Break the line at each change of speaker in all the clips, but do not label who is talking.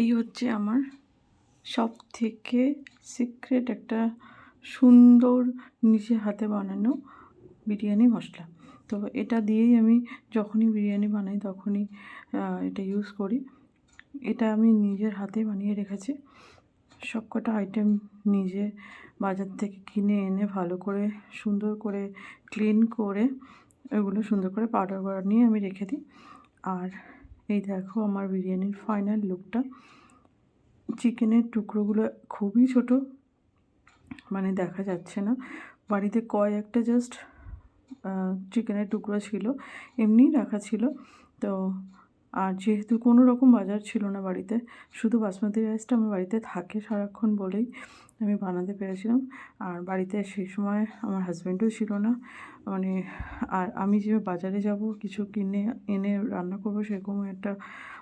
এই হচ্ছে আমার সব থেকে সিক্রেট একটা সুন্দর নিজে হাতে বানানো বিরিয়ানি মশলা। তো এটা দিয়েই আমি যখনই বিরিয়ানি বানাই তখনই এটা ইউজ করি। এটা আমি নিজের হাতে বানিয়ে রেখেছি। সবকটা আইটেম নিজে বাজার থেকে কিনে এনে ভালো করে, সুন্দর করে ক্লিন করে, এগুলো সুন্দর করে পাউডার করা নিয়ে আমি রেখে দিই। আর এই দেখো আমার বিরিয়ানির ফাইনাল লুকটা চিকেনের টুকরোগুলো খুবই ছোট মানে দেখা যাচ্ছে না। বাড়িতে কয়েকটা জাস্ট চিকেনের টুকরো ছিল এমনি রাখা ছিল। তো আর যেহেতু কোনো রকম বাজার ছিল না বাড়িতে, শুধু বাসমতি রাইসটা আমার বাড়িতে থাকে সারাক্ষণ বলেই আমি বানাতে পেরেছিলাম। আর বাড়িতে সেই সময় আমার হাজব্যান্ডও ছিল না। মানে আর আমি যে বাজারে যাব, কিছু কিনে, এনে রান্না করব সেরকম একটা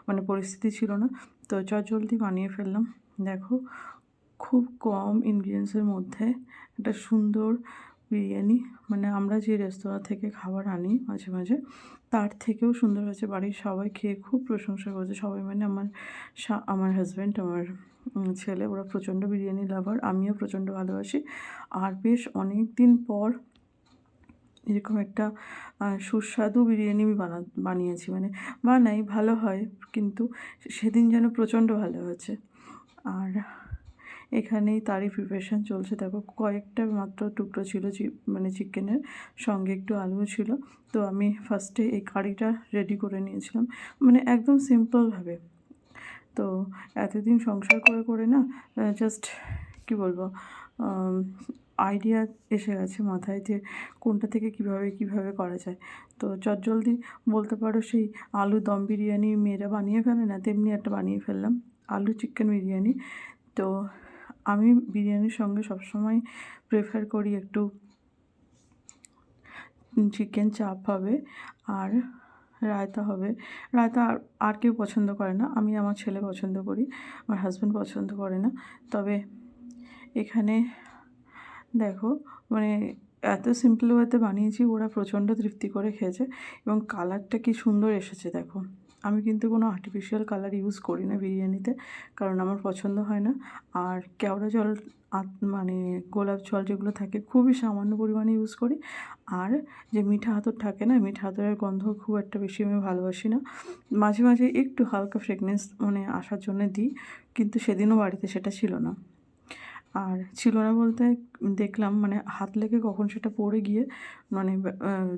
মানে পরিস্থিতি ছিল না। তো চট জলদি বানিয়ে ফেললাম। দেখো, খুব কম ইনগ্রিডিয়েন্টসের মধ্যে একটা সুন্দর বিরিয়ানি। মানে আমরা যে রেস্তোরাঁ থেকে খাবার আনি মাঝে মাঝে, তার থেকেও সুন্দর হয়েছে। বাড়ির সবাই খেয়ে খুব প্রশংসা করেছে। সবাই মানে আমার আমার হাজব্যান্ড আমার ছেলে, ওরা প্রচণ্ড বিরিয়ানি লাভার আমিও প্রচণ্ড ভালোবাসি। আর বেশ অনেক দিন পর এরকম একটা সুস্বাদু বিরিয়ানি আমি বানা, বানিয়েছি। মানে বানাই ভালো হয়, কিন্তু সেদিন যেন প্রচণ্ড ভালো হয়েছে। আর এখানেই তারই প্রিপারেশান চলছে। দেখো, কয়েকটা মাত্র টুকরো ছিল মানে চিকেনের সঙ্গে একটু আলু ছিল। তো আমি ফার্স্টে এই কারিটা রেডি করে নিয়েছিলাম। মানে একদম সিম্পলভাবে তো এতদিন সংসার করে করে না জাস্ট কি বলব আইডিয়া এসে গেছে মাথায় যে কোনটা থেকে কীভাবে কীভাবে করা যায়। তো চটজলদি বলতে পারো সেই আলু দম বিরিয়ানি মেয়েরা বানিয়ে ফেলে না, তেমনি একটা বানিয়ে ফেললাম। আলু চিকেন বিরিয়ানি। তো আমি বিরিয়ানির সঙ্গে সবসময় প্রেফার করি একটু চিকেন চাপ হবে আর রায়তা হবে। রায়তা আর আর কেউ পছন্দ করে না। আমি আমার ছেলে পছন্দ করি, আমার হাজব্যান্ড পছন্দ করে না। তবে এখানে দেখো মানে এত সিম্পল ওয়েতে বানিয়েছি, ওরা প্রচণ্ড তৃপ্তি করে খেয়েছে এবং কালারটা কি সুন্দর এসেছে, দেখো। আমি কিন্তু কোনো আর্টিফিশিয়াল কালার ইউজ করি না বিরিয়ানিতে, কারণ আমার পছন্দ হয় না। আর কেওড়া জল মানে গোলাপ জল যেগুলো থাকে, খুবই সামান্য পরিমাণে ইউজ করি। আর যে মিঠা হাতর থাকে না, মিঠা হাতরের গন্ধ খুব একটা বেশি আমি ভালোবাসি না। মাঝে মাঝে একটু হালকা ফ্রেগনেন্স মানে আসার জন্য দিই, কিন্তু সেদিনও বাড়িতে সেটা ছিল না। আর ছিল না বলতে দেখলাম মানে হাত লেগে কখন সেটা পড়ে গিয়ে মানে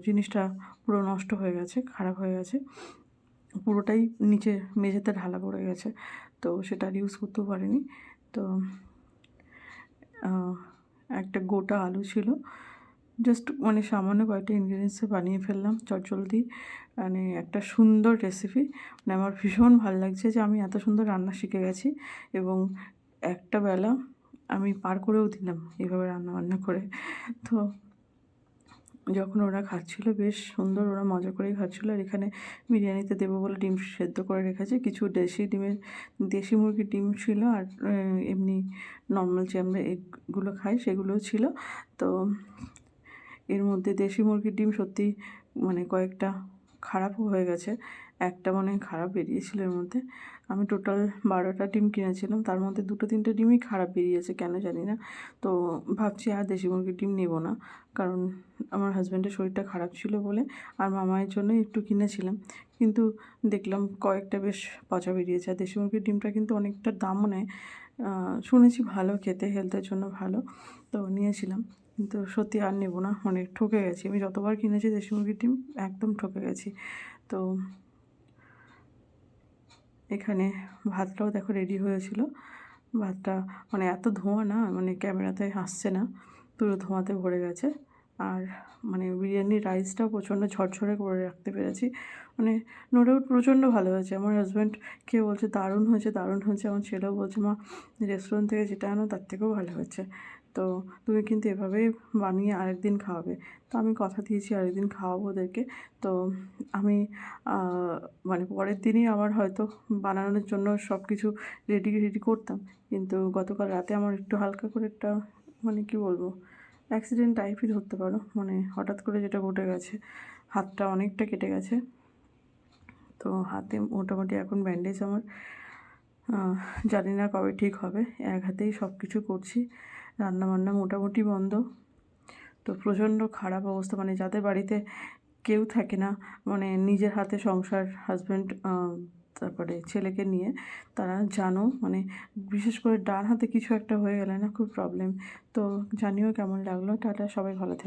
জিনিসটা পুরো নষ্ট হয়ে গেছে, খারাপ হয়ে গেছে। পুরোটাই নিচে মেঝেতে ঢালা পড়ে গেছে। তো সেটা আর ইউজ করতেও পারিনি। তো একটা গোটা আলু ছিল। জাস্ট মানে সামান্য কয়েকটা ইনগ্রিডিয়েন্টসে বানিয়ে ফেললাম চটজলদি। মানে একটা সুন্দর রেসিপি মানে আমার ভীষণ ভালো লাগছে যে আমি এত সুন্দর রান্না শিখে গেছি এবং একটা বেলা আমি পার করেও দিলাম এইভাবে রান্না বান্না করে। তো যখন ওরা খাচ্ছিল, বেশ সুন্দর ওরা মজা করেই খাচ্ছিল। আর এখানে বিরিয়ানিতে দেবো বলে ডিম সেদ্ধ করে রেখেছে। কিছু দেশি ডিমের, দেশি মুরগির ডিম ছিল আর এমনি নর্মাল যে আমরা এগুলো খাই সেগুলোও ছিল। তো এর মধ্যে দেশি মুরগির ডিম সত্যি মানে কয়েকটা খারাপও হয়ে গেছে। একটা মানে খারাপ বেরিয়েছিল এর মধ্যে। আমি টোটাল বারোটা ডিম কিনেছিলাম। তার মধ্যে দুটো তিনটে ডিমই খারাপ বেরিয়েছে, কেন জানি না। তো ভাবছি আর দেশি মুরগির ডিম নেব না। কারণ আমার হাজব্যান্ডের শরীরটা খারাপ ছিল বলে আর মামায়ের জন্য একটু কিনেছিলাম। কিন্তু দেখলাম কয়েকটা বেশ পচা বেরিয়েছে। আর দেশি মুরগির ডিমটা কিন্তু অনেকটা দামও নেয়। শুনেছি ভালো, খেতে হেলথের জন্য ভালো। তো নিয়েছিলাম। কিন্তু সত্যি আর নেব না। অনেক ঠকে গেছি। আমি যতবার কিনেছি দেশি মুরগির ডিম, একদম ঠকে গেছি। তো এখানে ভাতটাও দেখো রেডি হয়েছিল। ভাতটা মানে এত ধোঁয়া না মানে ক্যামেরাতে আসছে না, পুরো ধোঁয়াতে ভরে গেছে। আর মানে বিরিয়ানির রাইসটাও প্রচণ্ড ঝরঝরে করে রাখতে পেরেছি। মানে নো ডাউট প্রচণ্ড ভালো হয়েছে। আমার হাজব্যান্ড কে বলছে, দারুণ হয়েছে দারুণ হয়েছে। আমার ছেলেও বলছে, মা রেস্টুরেন্ট থেকে যেটা আনো তার থেকেও ভালো হয়েছে। তো তুমি কিন্তু এভাবেই বানিয়ে আরেকদিন খাওয়াবে। তো আমি কথা দিয়েছি আরেকদিন খাওয়াবো ওদেরকে। তো আমি মানে পরের দিনই আবার হয়তো বানানোর জন্য সব কিছু রেডি রেডি করতাম। কিন্তু গতকাল রাতে আমার একটু হালকা করে একটা মানে কি বলব অ্যাক্সিডেন্ট টাইপই ধরতে পারো। মানে হঠাৎ করে যেটা ঘটে গেছে, হাতটা অনেকটা কেটে গেছে। তো হাতে মোটামুটি এখন ব্যান্ডেজ আমার। জানি না কবে ঠিক হবে। এক হাতেই সব কিছু করছি। রান্নাবান্না মোটামুটি বন্ধ। তো প্রচণ্ড খারাপ অবস্থা। মানে যাদের বাড়িতে কেউ থাকে না মানে নিজের হাতে সংসার হাজব্যান্ড তারপরে ছেলেকে নিয়ে তারা জানো মানে বিশেষ করে ডান হাতে কিছু একটা হয়ে গেলে না খুব প্রবলেম তো জানিও কেমন লাগল। টাটা, সবাই ভালো থেকে।